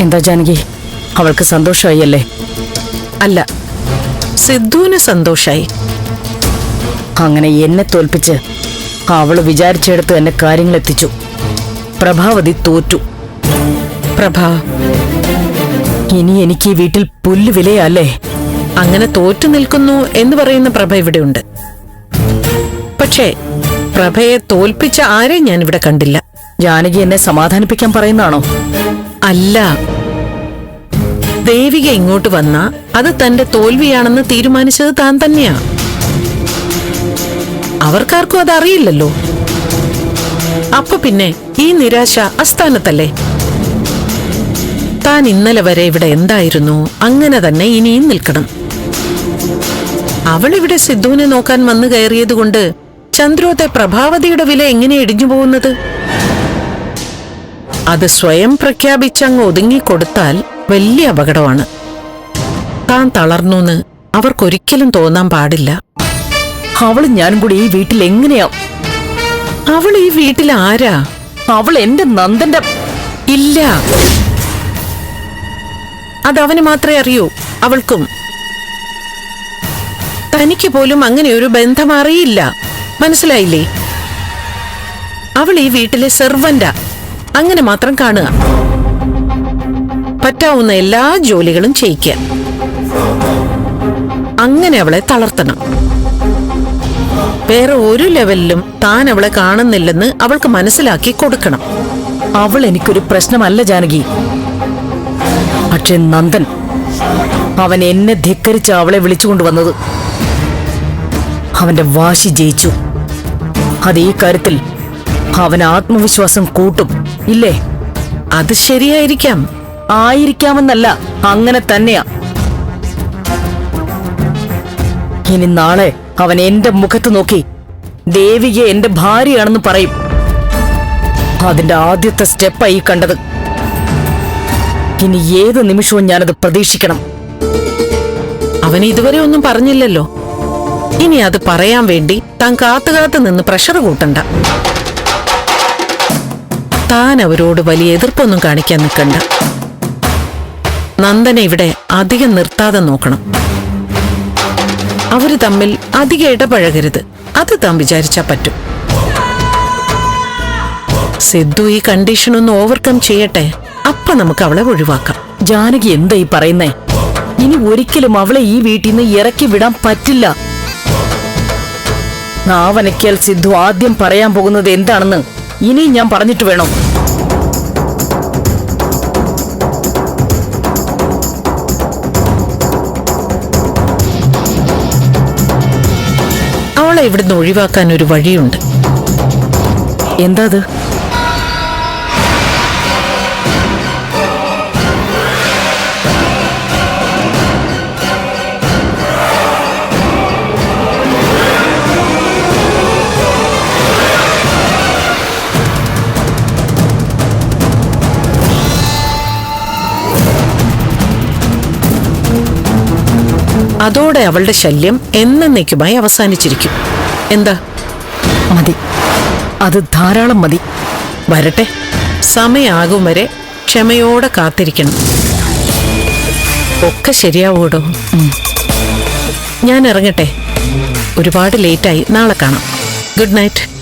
എന്താ ജാനകി? അവൾക്ക് സന്തോഷമായി അല്ലേ അല്ല സിദ്ധുവിന് സന്തോഷായി. അങ്ങനെ എന്നെ തോൽപ്പിച്ച് അവൾ വിചാരിച്ചെടുത്ത് എന്നെ കാര്യങ്ങൾ എത്തിച്ചു പ്രഭാവതി തോറ്റു. പ്രഭാ ഇനി എനിക്ക് ഈ വീട്ടിൽ പുല്ല് വിലയല്ലേ? അങ്ങനെ തോറ്റു നിൽക്കുന്നു എന്ന് പറയുന്ന പ്രഭ ഇവിടെയുണ്ട്. പക്ഷേ പ്രഭയെ തോൽപ്പിച്ച ആരെയും ഞാൻ ഇവിടെ കണ്ടില്ല. ജാനകി എന്നെ സമാധാനിപ്പിക്കാൻ പറയുന്നതാണോ? അല്ല. ദേവിക ഇങ്ങോട്ട് വന്ന അത് തന്റെ തോൽവിയാണെന്ന് തീരുമാനിച്ചത് താൻ തന്നെയാ. അവർക്കാർക്കും അതറിയില്ലല്ലോ. അപ്പൊ പിന്നെ ഈ നിരാശ അസ്ഥാനത്തല്ലേ താൻ ഇന്നലെ വരെ ഇവിടെ എന്തായിരുന്നു? അങ്ങനെ തന്നെ ഇനിയും നിൽക്കണം. അവൾ ഇവിടെ സിദ്ധുവിനെ നോക്കാൻ വന്നു കയറിയതുകൊണ്ട് ചന്ദ്രോത്തെ പ്രഭാവതിയുടെ വില എങ്ങനെ ഇടിഞ്ഞു പോകുന്നത് അത് സ്വയം പ്രഖ്യാപിച്ചങ്ങ് ഒതുങ്ങിക്കൊടുത്താൽ വലിയ അപകടമാണ്. താൻ തളർന്നുന്ന് അവർക്കൊരിക്കലും തോന്നാൻ പാടില്ല. അവളും ഞാനും കൂടി ഈ വീട്ടിൽ എങ്ങനെയാ? അവൾ ഈ വീട്ടിൽ ആരാ? അവൾ എന്റെ നന്ദന്റെ ഇല്ല. അതവന് മാത്രമേ അറിയൂ അവൾക്കും. തനിക്ക് പോലും അങ്ങനെ ഒരു ബന്ധം അറിയില്ല. മനസ്സിലായില്ലേ? അവൾ ഈ വീട്ടിലെ സെർവന്റാ. അങ്ങനെ മാത്രം കാണുക. പറ്റാവുന്ന എല്ലാ ജോലികളും ചെയ്യിക്കുക. അങ്ങനെ അവളെ തളർത്തണം. വേറെ ഒരു ലെവലിലും താൻ അവളെ കാണുന്നില്ലെന്ന് അവൾക്ക് മനസ്സിലാക്കി കൊടുക്കണം. അവൾ എനിക്കൊരു പ്രശ്നമല്ല ജാനകി. പക്ഷെ നന്ദൻ അവൻ എന്നെ ധിക്കരിച്ച് അവളെ വിളിച്ചുകൊണ്ടുവന്നത്. അവന്റെ വാശി ജയിച്ചു. അത് ഈ കാര്യത്തിൽ അവൻ ആത്മവിശ്വാസം കൂട്ടും. ഇല്ലേ? അത് ശരിയായിരിക്കാം. ആയിരിക്കാമെന്നല്ല അങ്ങനെ തന്നെയാ. ഇനി നാളെ അവൻ എന്റെ മുഖത്ത് നോക്കി ദേവിക എന്റെ ഭാര്യയാണെന്ന് പറയും. അതിന്റെ ആദ്യത്തെ സ്റ്റെപ്പായി കണ്ടത്. ഇനി ഏത് നിമിഷവും ഞാനത് പ്രതീക്ഷിക്കണം. അവൻ ഇതുവരെ ഒന്നും പറഞ്ഞില്ലല്ലോ. ഇനി അത് പറയാൻ വേണ്ടി താൻ കാത്തുകാത്ത് കാത്തു നിന്ന് പ്രഷർ കൂട്ടണ്ട. താൻ അവരോട് വലിയ എതിർപ്പൊന്നും കാണിക്കാൻ നിൽക്കണ്ട. നന്ദനെ ഇവിടെ അധികം നിർത്താതെ നോക്കണം. അവർ തമ്മിൽ അധികം ഇടപഴകരുത്. അത് താൻ വിചാരിച്ചാ പറ്റും. സിദ്ധു ഈ കണ്ടീഷൻ ഒന്ന് ഓവർകം ചെയ്യട്ടെ. അപ്പൊ നമുക്ക് അവളെ ഒഴിവാക്കാം. ജാനകി എന്താ ഈ പറയുന്നേ? ഇനി ഒരിക്കലും അവളെ ഈ വീട്ടിൽ നിന്ന് ഇറക്കി വിടാൻ പറ്റില്ല. നാവനക്കിയാൽ സിദ്ധു ആദ്യം പറയാൻ പോകുന്നത് എന്താണെന്ന് ഇനി ഞാൻ പറഞ്ഞിട്ട് വേണം. അവളെ ഇവിടുന്ന് ഒഴിവാക്കാൻ ഒരു വഴിയുണ്ട്. എന്താ അത്? അതോടെ അവളുടെ ശല്യം എന്നേക്കുമായി അവസാനിച്ചിരിക്കും. എന്താ? മതി. അത് ധാരാളം മതി. വരട്ടെ. സമയാകും വരെ ക്ഷമയോടെ കാത്തിരിക്കണം. ഒക്കെ ശരിയാവൂടോ? ഞാൻ ഇറങ്ങട്ടെ. ഒരുപാട് ലേറ്റായി. നാളെ കാണാം. Good night.